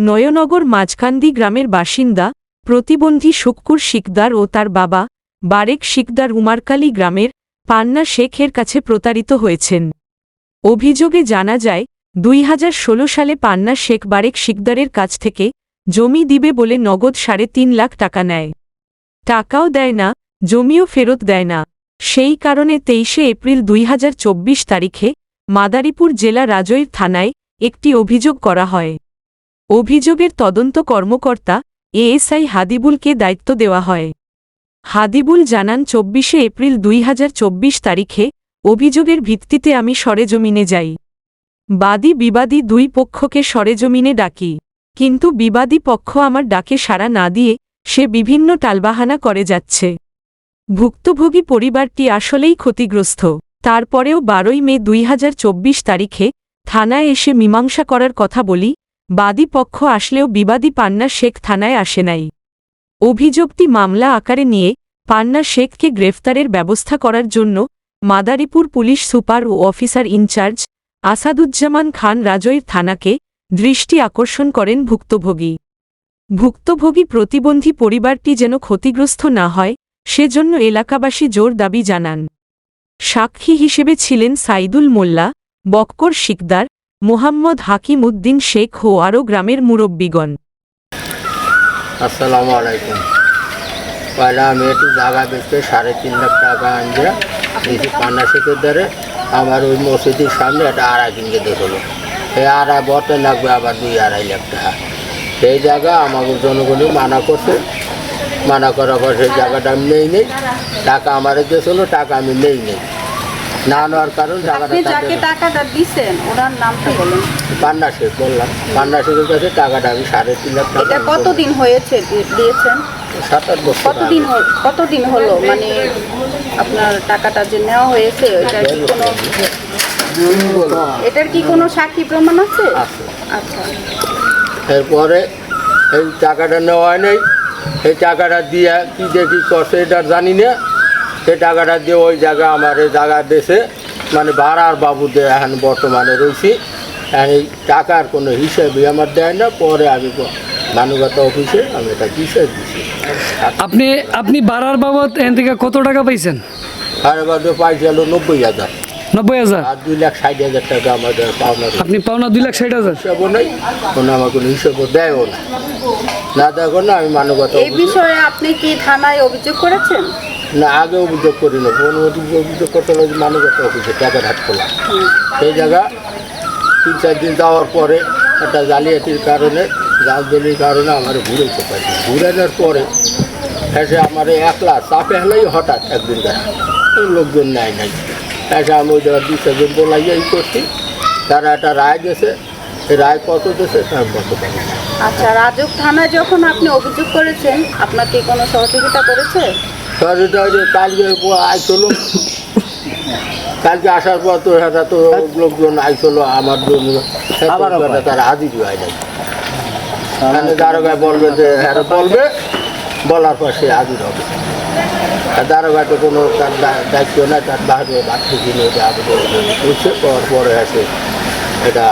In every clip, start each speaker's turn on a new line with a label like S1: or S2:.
S1: নয়নগর মাঝকান্দি গ্রামের বাসিন্দা, প্রতিবন্ধী শুক্কুর শিকদার ও তার বাবা, বারেক শিকদার উমারকালী গ্রামের পান্না শেখের কাছে প্রতারিত হয়েছেন। অভিযোগে জানা যায়, দুই হাজার ষোলো সালে পান্না শেখ বারেক শিকদারের কাছ থেকে জমি দিবে বলে নগদ সাড়ে তিন লাখ টাকা নেয়। টাকাও দেয় না, জমিও ফেরত দেয় না। সেই কারণে তেইশে এপ্রিল দুই হাজার চব্বিশ তারিখে মাদারীপুর জেলা রাজৈর থানায় একটি অভিযোগ করা হয়। অভিযোগের তদন্ত কর্মকর্তা এএসআই হাদিবুলকে দায়িত্ব দেওয়া হয়। হাদিবুল জানান, চব্বিশে এপ্রিল দুই হাজার চব্বিশ তারিখে অভিযোগের ভিত্তিতে আমি সরেজমিনে যাই। বাদী বিবাদী দুই পক্ষকে সরেজমিনে ডাকি। কিন্তু বিবাদী পক্ষ আমার ডাকে সাড়া না দিয়ে সে বিভিন্ন টালবাহানা করে যাচ্ছে। ভুক্তভোগী পরিবারটি আসলেই ক্ষতিগ্রস্ত। তারপরেও বারোই মে দুই হাজার চব্বিশ তারিখে থানায় এসে মীমাংসা করার কথা বলি বাদী পক্ষ আসলেও বিবাদী পান্না শেখ থানায় আসে নাই। অভিযোগটি মামলা আকারে নিয়ে পান্না শেখকে গ্রেফতারের ব্যবস্থা করার জন্য Madaripur police super O officer in charge Asaduzzaman Khan Rajoir থানাকে দৃষ্টি আকর্ষণ করেন ভুক্তভোগী। ভুক্তভোগী প্রতিবন্ধী পরিবারটি যেন ক্ষতিগ্রস্ত না হয়, সেজন্য এলাকাবাসী জোর দাবি জানান। সাক্ষী হিসেবে ছিলেন সাইদুল মোল্লা, বক্কর শিকদার মোহাম্মদ হাকিম উদ্দিন শেখ ও আরও গ্রামের মুরব্বীগণ।
S2: আসসালামু আলাইকুম। পয়লা আমি একটু জায়গা বেচতে সাড়ে তিন লাখ টাকা আনছে। নিচে পান্না শেখের দ্বারে আমার ওই মসজিদের সামনে একটা আড়াই কিনতে দেখল। সেই আড়াই বটে লাগবে আবার দুই আড়াই লাখ টাকা। সেই জায়গা আমাকে জনগণই মানা করছে। মানা করার পর সেই জায়গাটা আমি নেই নেই। টাকা আমার দিয়েছিল টাকা আমি নেই নেই। না নেওয়ার কারণ
S3: আপনি যাকে টাকাটা দিছেন ওনার নামটা বলুন?
S2: পান্না শেখ বললাম। পান্না শেখের কাছে টাকাটা আমি সাড়ে তিন লাখ টাকা
S3: এটা কতদিন হয়েছে দিয়েছেন?
S2: সাত আট বছর
S3: কতদিন
S2: আগে।
S3: হল- কতদিন হলো? মানে আপনার টাকাটা যে নেওয়া হয়েছে এটার কি কোনো এটার কি কোনো সাক্ষী প্রমাণ আছে? আচ্ছা।
S2: এরপরে এই টাকাটা নেওয়া নেই। এই টাকাটা দিয়ে কী কী করছে এটা জানি না। সেই টাকাটা দিয়ে ওই জায়গা আমার এই জায়গা দেশে মানে ভাড়ার বাবুদের এখন বর্তমানে রয়েছি। আর এই টাকার কোনো হিসেবে আমার দেয় না। পরে আমি মানবতা অফিসে আমি এটা কিসে দিছি।
S4: আপনি আপনি বাড়ার বাবদ এখান থেকে কত টাকা পাইছেন?
S2: আর এবার পাইছি হলো নব্বই হাজার।
S4: নব্বই হাজার?
S2: আর দুই লাখ ষাট হাজার টাকা আমাদের পাওনা
S4: আপনি পাওনা দুই লাখ ষাট হাজার?
S2: হিসাবও নেই কোনো আমার কোনো হিসেবও দেয়ও না। না দেখো না আমি মানবতা
S3: এই
S2: অফিসে
S3: বিষয়ে আপনি কি থানায় অভিযোগ করেছেন?
S2: না, আগে অভিযোগ করি না অনুমতি অভিযোগ করতে হলো যে মানবতা অফিসে টাকা হাট খোলা। সেই জায়গা তিন চার দিন যাওয়ার পরে একটা জালিয়াতির কারণে জালজলির কারণে আমার ঘুরেছে পাইছি। ঘুরানোর পরে এসে আমার একলা চাপে হলেই হঠাৎ একদিন দেখা লোকজন নেয় নাই। এসে আমি ওই জায়গায় দুই চারজন বলাইয়া ই করছি। তারা একটা রায় এই রায় কত দিয়েছে তার কত পারি
S3: আচ্ছা রাজক থানায় যখন আপনি অভিযোগ করেছেন আপনাকে কোনো সহযোগিতা করেছে?
S2: কালকে আইসলো। কালকে আসার পর তো সেটা তো লোকজন আইসলো আমার জন্য তারা হাজির হয় নাই দারোগায় বলবে যে হ্যাঁ বলবে বলার পর সে হাজির হবে। আর দারোগায় তো কোনো তার দায়িত্ব নাই তার বাইরে বাড়তি কিনে এটা আবেদন পর পরে আসে এটা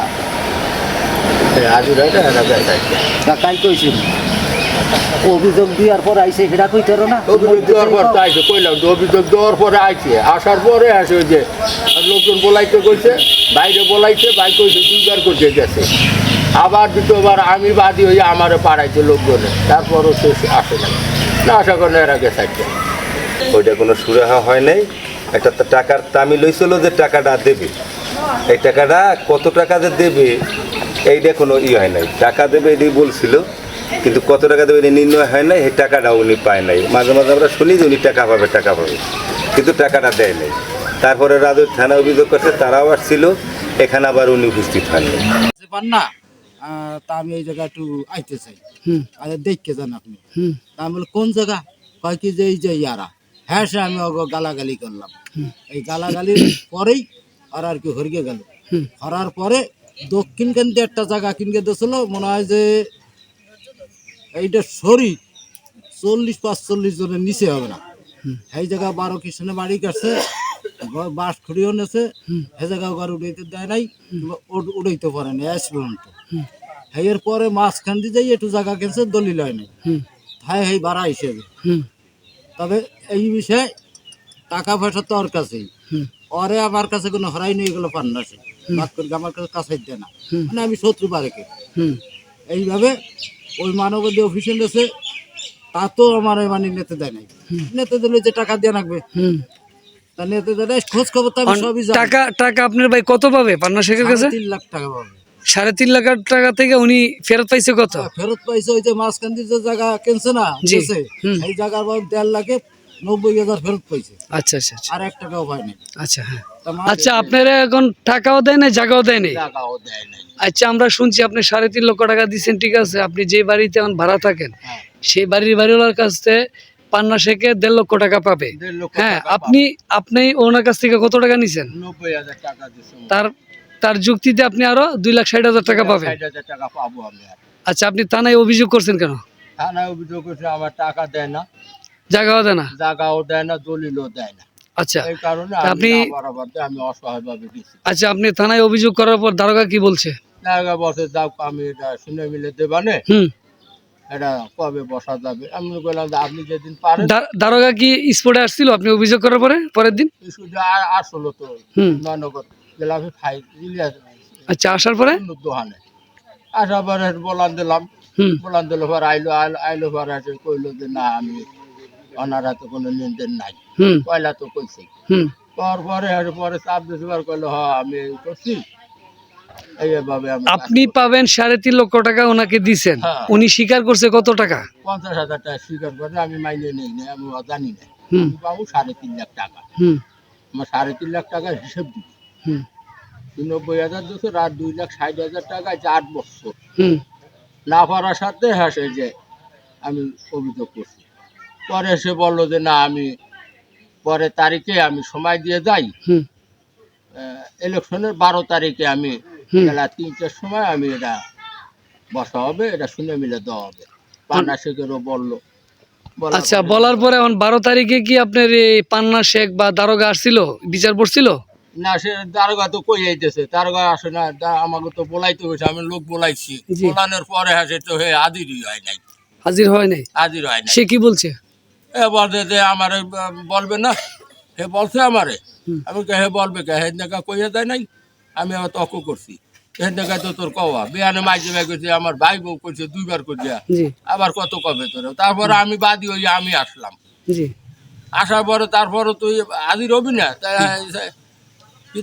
S2: হাজির হয় না এটা
S5: কাই কইছিল অভিযোগ দেওয়ার পর আইসে সেটা কইতে না?
S2: অভিযোগ দেওয়ার পর তো আইসে কইলাম তো অভিযোগ দেওয়ার পরে আইছে। আসার পরে আসে ওই যে লোকজন বলাইতে কইছে বাইরে বলাইছে কইছে দুইবার করতে গেছে। আবার দ্বিতীয়বার আমি বাদী হয়ে আমারে পাড়াইছে লোকজনে। তারপরও সে আসে না না আশা করেন এর আগে থাকছে
S6: ওইটা কোনো সুরাহা হয় নাই? একটা তো টাকার দামি লইছিল যে টাকাটা দেবে। এই টাকাটা কত টাকা যে দেবে এইটা কোনো ই হয় নাই। টাকা দেবে এটাই বলছিল। কিন্তু কত টাকা দেবে নির্ণয় হয় নাই সেই টাকাটা উনি পায় নাই। মাঝে মাঝে আমরা শুনি যে উনি টাকা পাবে টাকা পাবে। কিন্তু টাকাটা দেয় নাই। তারপরে রাজু থানা অভিযোগ করছে তারাও আসছিল এখানে আবার উনি উপস্থিত হননি
S5: না তা আমি এই জায়গা একটু আইতে চাই। আরে দেখতে যান আপনি। তা আমি কোন জায়গা? কয় কি যে এই যে ইয়ারা। হ্যাঁ সে আমি ওগো গালাগালি করলাম। এই গালাগালির পরেই আর আর কি হরিগে গেল। হরার পরে দক্ষিণ কেন্দ্রে একটা জায়গা কিনকে দিয়েছিল মনে হয় যে এইটা শরীর চল্লিশ পাঁচচল্লিশ জনের নিচে হবে না। এই জায়গা বারো কৃষ্ণে বাড়ি কাটছে ঘর বাঁশ খুঁড়িও নেছে সে জায়গা ঘর উঠাইতে দেয় নাই উড়াইতে পারে না পর্যন্ত। এর পরে মাঝখান দিয়ে যাই একটু জায়গা কিনছে দলিল হয় নাই।
S4: হুম।
S5: তাই এই ভাড়া হিসেবে। তবে এই বিষয়ে টাকা পয়সা তো ওর কাছেই ওরে আমার কাছে কোনো হরাই নেই এগুলো পান্নাসে বাদ করে আমার কাছে কাছে দেয় না। মানে আমি শত্রু
S4: হুম।
S5: এইভাবে ওই মানবাদী অফিসে গেছে তা তো আমার ওই মানে নেতে দেয় নাই। নেতে দিলে যে টাকা দিয়ে রাখবে
S4: হুম।
S5: তা নেতে দেয় নাই, খোঁজ খবর তো আমি সবই জানি।
S4: টাকা টাকা আপনার ভাই কত পাবে? পান্না শেখের কাছে?
S5: তিন লাখ টাকা পাবে।
S4: সাড়ে তিন লাখ টাকা থেকে উনি ফেরত পাইছে কত?
S5: ফেরত পাইছে ওই যে মাঝখান্দির যে জায়গা কিনছে না। এই জায়গার দেড় লাখে নব্বই হাজার ফেরত পাইছে।
S4: আচ্ছা আচ্ছা আচ্ছা।
S5: আর এক টাকাও পায় নাই।
S4: আচ্ছা হ্যাঁ। আচ্ছা আপনারা এখন টাকাও দেয় না জায়গাও দেয়
S2: নাই?
S4: আচ্ছা আমরা শুনছি আপনি সাড়ে তিন লক্ষ টাকা দিচ্ছেন ঠিক আছে? আপনি যে বাড়িতে এখন ভাড়া থাকেন
S5: হ্যাঁ।
S4: সেই বাড়ির বাড়িওয়ালার কাছ থেকে পান্না শেখে দেড় লক্ষ টাকা পাবে। হ্যাঁ আপনি আপনি ওনার কাছ থেকে কত টাকা নিছেন? তার তার যুক্তিতে আপনি আরও দুই লাখ ষাট হাজার টাকা পাবেন। আচ্ছা আপনি থানায় অভিযোগ করছেন কেন?
S2: থানায় অভিযোগ করছে আমার টাকা দেয় না।
S4: জায়গাও দেয় না?
S2: জায়গাও দেয় না দলিলও দেয় না।
S4: আচ্ছা
S2: এই কারণে
S4: আপনি- আচ্ছা আপনি থানায় অভিযোগ করার পর দারোগা কি বলছে?
S2: জায়গা বসে যাও আমি এটা শুনে মিলে দেবানে। এটা কবে বসা যাবে? আমি বললাম আপনি যেদিন পারেন
S4: দারোগা কি আসছিল? আপনি অভিযোগ করার পরে পরের দিন?
S2: আসলো তো নয়নগর গেলাম
S4: আচ্ছা আসার পরে?
S2: দোকানে। আসার পরে বলান দিলাম। বলান দিল পর আইলো আইলো পর কইলো যে না আমি ওনারা তো কোনো লেনদেন নাই। পয়লা তো কইছে।
S4: হুম।
S2: পর পরে এর পরে চাপ দিতে পার কইলো হ আমি করছি।
S4: আপনি পাবেন সাড়ে তিন লক্ষ টাকা ওনাকে দিছেন।
S2: হ্যাঁ।
S4: উনি স্বীকার করছে কত টাকা?
S2: পঞ্চাশ হাজার টাকা স্বীকার করে আমি মাইনে নেই না আমি জানি না। পাবো সাড়ে তিন লাখ টাকা।
S4: হুম।
S2: আমার সাড়ে তিন লাখ টাকার হিসেব দিচ্ছি
S4: হুম।
S2: নব্বই হাজার দুশো আর দুই লাখ ষাট হাজার টাকা চার বছর।
S4: হুম।
S2: না পারার সাথে হ্যাঁ সে যে আমি অভিযোগ করছি। পরে সে বলল যে না আমি পরে তারিখে আমি সময় দিয়ে যাই। ইলেকশনের বারো তারিখে আমি। বেলা তিনটের সময় আমি এটা বসা হবে এটা শুনে মিলে দেওয়া হবে। পান্না শেখেরও বলল
S4: আচ্ছা বলার পরে এখন বারো তারিখে কি আপনার এই পান্না শেখ বা দারোগা আসছিল? বিচার পড়ছিল
S2: না সে দারোগা তো কই আইতেছে? দারোগা আসে না আমাকে তো বলাইতে হয়েছে আমি লোক বলাইছি। বলানোর পরে হ্যাঁ সে তো হে আদিরই হয় নাই।
S4: হাজির হয় নাই?
S2: হাজির হয় নাই।
S4: সে কি বলছে?
S2: এ বলছে যে আমার বলবে না। হে বলছে আমারে। আমি কে হে বলবে কে? হে দেখা কইয়া দেয় নাই। আমি আবার তর্ক করছি। হে দেখা তো তোর কওয়া। বিয়ানে মাইজে ভাই করছে আমার ভাই বউ করছে দুইবার করছে আবার কত কবে তোর? তারপরে আমি বাদী হই আমি আসলাম। আসার পরে তারপরে তুই হাজির রবি না? কি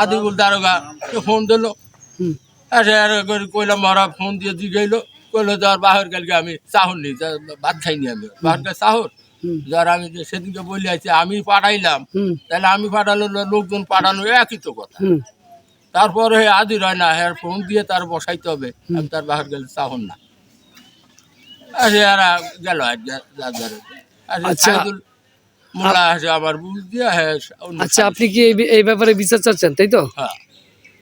S2: আদিবুল। দারোগা। সে ফোন দিল। আর কইলাম ওরা ফোন দিয়ে গেলো কইলো যার বাহির কালকে আমি চাহর নি ভাত খাইনি আমি। চাহর?
S4: হুম।
S2: যার আমি যে সেদিনকে বলে আছি আমি পাঠাইলাম তাহলে আমি পাঠালো লোকজন পাঠানো একই তো কথা। তারপরে আদি হয় না হ্যাঁ ফোন দিয়ে তার বসাইতে হবে আমি তার বাহির গেলে চাহর না। আসে এরা গেল আর
S4: আচ্ছা।
S2: মোল্লা আসে আমার বুঝ দিয়ে হ্যাঁ
S4: আচ্ছা আপনি কি এই এই ব্যাপারে বিচার চাচ্ছেন তাই তো?
S2: হ্যাঁ।